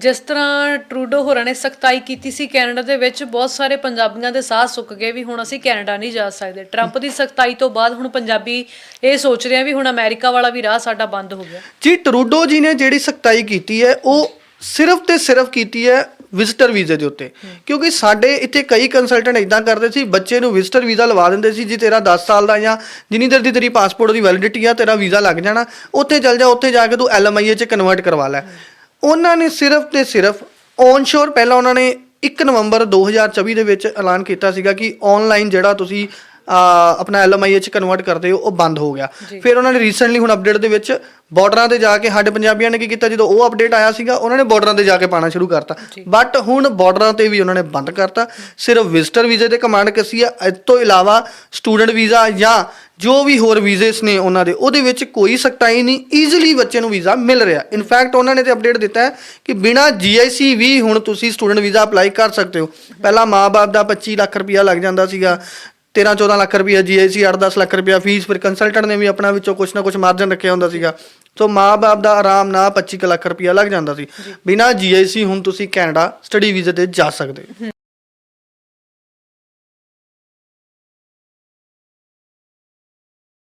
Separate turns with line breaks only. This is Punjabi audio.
ਜਿਸ ਤਰ੍ਹਾਂ ਟਰੂਡੋ ਹੋਰਾਂ ਨੇ ਸਖਤਾਈ ਕੀਤੀ ਸੀ, ਕੈਨੇਡਾ ਦੇ ਵਿੱਚ ਬਹੁਤ ਸਾਰੇ ਪੰਜਾਬੀਆਂ ਦੇ ਸਾਹ ਸੁੱਕ ਗਏ ਵੀ ਹੁਣ ਅਸੀਂ ਕੈਨੇਡਾ ਨਹੀਂ ਜਾ ਸਕਦੇ। ਟਰੰਪ ਦੀ ਸਖਤਾਈ ਤੋਂ ਬਾਅਦ ਹੁਣ ਪੰਜਾਬੀ ਇਹ ਸੋਚ ਰਹੇ ਆ ਵੀ ਹੁਣ ਅਮਰੀਕਾ ਵਾਲਾ ਵੀ ਰਾਹ ਸਾਡਾ ਬੰਦ ਹੋ ਗਿਆ।
ਜੀ, ਟਰੂਡੋ ਜੀ ਨੇ ਜਿਹੜੀ ਸਖਤਾਈ ਕੀਤੀ ਹੈ, ਉਹ ਸਿਰਫ ਤੇ ਸਿਰਫ ਕੀਤੀ ਹੈ ਵਿਜ਼ਟਰ ਵੀਜ਼ੇ ਦੇ ਉੱਤੇ। ਕਿਉਂਕਿ ਸਾਡੇ ਇੱਥੇ ਕਈ ਕੰਸਲਟੈਂਟ ਇਦਾਂ ਕਰਦੇ ਸੀ, ਬੱਚੇ ਨੂੰ ਵਿਜ਼ਟਰ ਵੀਜ਼ਾ ਲਵਾ ਦਿੰਦੇ ਸੀ ਜੀ, ਤੇਰਾ 10 ਸਾਲ ਦਾ ਜਾਂ ਜਿੰਨੀ ਦੇਰ ਦੀ ਤੇਰੀ ਪਾਸਪੋਰਟ ਦੀ ਵੈਲਿਡਿਟੀ ਆ, ਤੇਰਾ ਵੀਜ਼ਾ ਲੱਗ ਜਾਣਾ, ਉੱਥੇ ਚੱਲ ਜਾ, ਉੱਥੇ ਜਾ ਕੇ ਤੂੰ ਐਲਐਮਆਈਏ ਚ ਕਨਵਰਟ ਕਰਵਾ ਲੈ। ਉਹਨਾਂ ਨੇ ਸਿਰਫ ਤੇ ਸਿਰਫ ਔਨਸ਼ੋਰ ਪਹਿਲਾਂ ਉਹਨਾਂ ਨੇ 1 ਨਵੰਬਰ 2024 ਦੇ ਵਿੱਚ ਐਲਾਨ ਕੀਤਾ ਸੀਗਾ ਕਿ ਆਨਲਾਈਨ ਜਿਹੜਾ ਤੁਸੀਂ ਆਪਣਾ ਐਲਐਮਆਈਏ ਚ ਕਨਵਰਟ ਕਰਦੇ ਹੋ ਉਹ ਬੰਦ ਹੋ ਗਿਆ। ਫਿਰ ਉਹਨਾਂ ਨੇ ਰੀਸੈਂਟਲੀ ਹੁਣ ਅਪਡੇਟ ਦੇ ਵਿੱਚ ਬਾਰਡਰਾਂ ਤੇ ਜਾ ਕੇ ਸਾਡੇ ਪੰਜਾਬੀਆਂ ਨੇ ਕੀ ਕੀਤਾ ਜਦੋਂ ਉਹ ਅਪਡੇਟ ਆਇਆ ਸੀਗਾ ਉਹਨਾਂ ਨੇ ਬਾਰਡਰਾਂ ਤੇ ਜਾ ਕੇ ਪਾਣਾ ਸ਼ੁਰੂ ਕਰਤਾ। ਬਟ ਹੁਣ ਬਾਰਡਰਾਂ ਤੇ ਵੀ ਉਹਨਾਂ ਨੇ ਬੰਦ ਕਰਤਾ। ਸਿਰਫ ਵਿਜ਼ਟਰ ਵੀਜ਼ੇ ਤੇ ਕਮਾਂਡ ਕੱਸੀ ਆ ਇਸ ਤੋਂ ਇਲਾਵਾ ਸਟੂਡੈਂਟ ਵੀਜ਼ਾ ਜਾਂ ਜੋ ਵੀ ਹੋਰ ਵੀਜ਼ੇਸ ਨੇ ਉਹਨਾਂ ਦੇ, ਉਹਦੇ ਵਿੱਚ ਕੋਈ ਸਖਤਾਈ ਨਹੀਂ ਈਜ਼ੀਲੀ ਬੱਚੇ ਨੂੰ ਵੀਜ਼ਾ ਮਿਲ ਰਿਹਾ। ਇਨਫੈਕਟ ਉਹਨਾਂ ਨੇ ਤੇ ਅਪਡੇਟ ਦਿੱਤਾ ਹੈ ਕਿ ਬਿਨਾ ਜੀਆਈਸੀ ਵੀ ਹੁਣ ਤੁਸੀਂ ਸਟੂਡੈਂਟ ਵੀਜ਼ਾ ਅਪਲਾਈ ਕਰ ਸਕਦੇ ਹੋ। ਪਹਿਲਾਂ ਮਾਪੇ ਦਾ 25 ਲੱਖ ਰੁਪਇਆ ਲੱਗ ਜਾਂਦਾ ਸੀਗਾ 13 14 ਲੱਖ ਰੁਪਇਆ ਜੀਆਈਸੀ 8 10 ਲੱਖ ਰੁਪਇਆ ਫੀਸ ਫਿਰ ਕੰਸਲਟੈਂਟ ਨੇ ਵੀ ਆਪਣਾ ਵਿੱਚੋਂ ਕੁਝ ਨਾ ਕੁਝ ਮਾਰਜਨ ਰੱਖਿਆ ਹੁੰਦਾ ਸੀਗਾ। ਸੋ ਮਾਪੇ ਦਾ ਆਰਾਮ ਨਾਲ 25 ਕੁ ਲੱਖ ਰੁਪਇਆ ਲੱਗ ਜਾਂਦਾ ਸੀ। ਬਿਨਾ ਜੀਆਈਸੀ ਹੁਣ ਤੁਸੀਂ ਕੈਨੇਡਾ ਸਟੱਡੀ ਵੀਜ਼ੇ ਤੇ ਜਾ ਸਕਦੇ